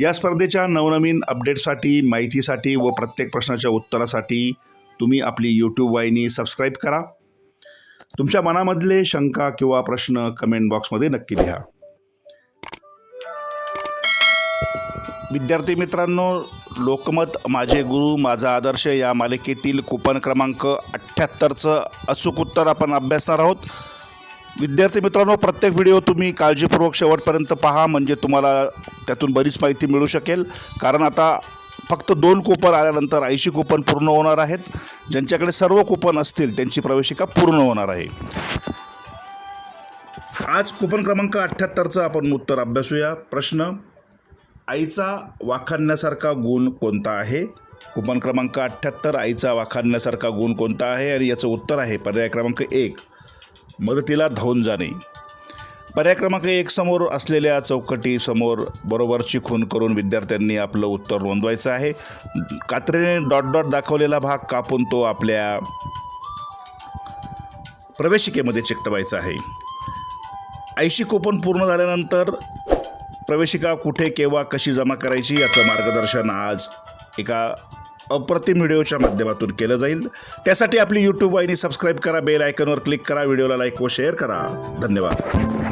या स्पर्धेच्या नवनवीन अपडेटसाठी माहितीसाठी व प्रत्येक प्रश्नाच्या उत्तरासाठी तुम्ही आपली यूट्यूब वाहिनी सबस्क्राईब करा. तुमच्या मनामधले शंका किंवा प्रश्न कमेंट बॉक्समध्ये नक्की लिहा. विद्यार्थी मित्रांनो लोकमत माझे गुरु माझा आदर्श या मालिकेतील कुपन क्रमांक अठ्ठ्याहत्तरचं अचूक उत्तर आपण अभ्यासणार आहोत. विद्यार्थी मित्रांनो प्रत्येक व्हिडिओ तुम्ही काळजीपूर्वक शेवटपर्यंत पहा म्हणजे तुम्हाला त्यातून बरीच माहिती मिळू शकेल. कारण आता फक्त दोन कुपन आल्यानंतर ऐंशी कुपन पूर्ण होणार आहेत. ज्यांच्याकडे सर्व कुपन असतील त्यांची प्रवेशिका पूर्ण होणार आहे. आज कुपन क्रमांक अठ्ठ्याहत्तरचं आपण उत्तर अभ्यासूया. प्रश्न आईचा वाखाणण्यासारखा गुण कोणता आहे? कुपन क्रमांक अठ्ठ्याहत्तर आईचा वाखाणण्यासारखा गुण कोणता आहे? आणि याचं उत्तर आहे पर्याय क्रमांक एक. मदतीला धावून जाणे. पर्याय क्रमांक एक समोर असलेल्या चौकटीसमोर बरोबरची खून करून विद्यार्थ्यांनी आपलं उत्तर नोंदवायचं आहे. कात्रीने डॉट डॉट दाखवलेला भाग कापून तो आपल्या प्रवेशिकेमध्ये चिकटवायचा आहे. ऐंशी कुपन पूर्ण झाल्यानंतर प्रवेशिका कुठे केव्हा कशी जमा करायची याचं मार्गदर्शन आज एका अप्रतिम व्हिडिओच्या माध्यमातून केलं जाईल. त्यासाठी आपली यूट्यूब वाहिनी सबस्क्राईब करा बेल आयकनवर क्लिक करा व्हिडिओला लाईक व शेअर करा. धन्यवाद.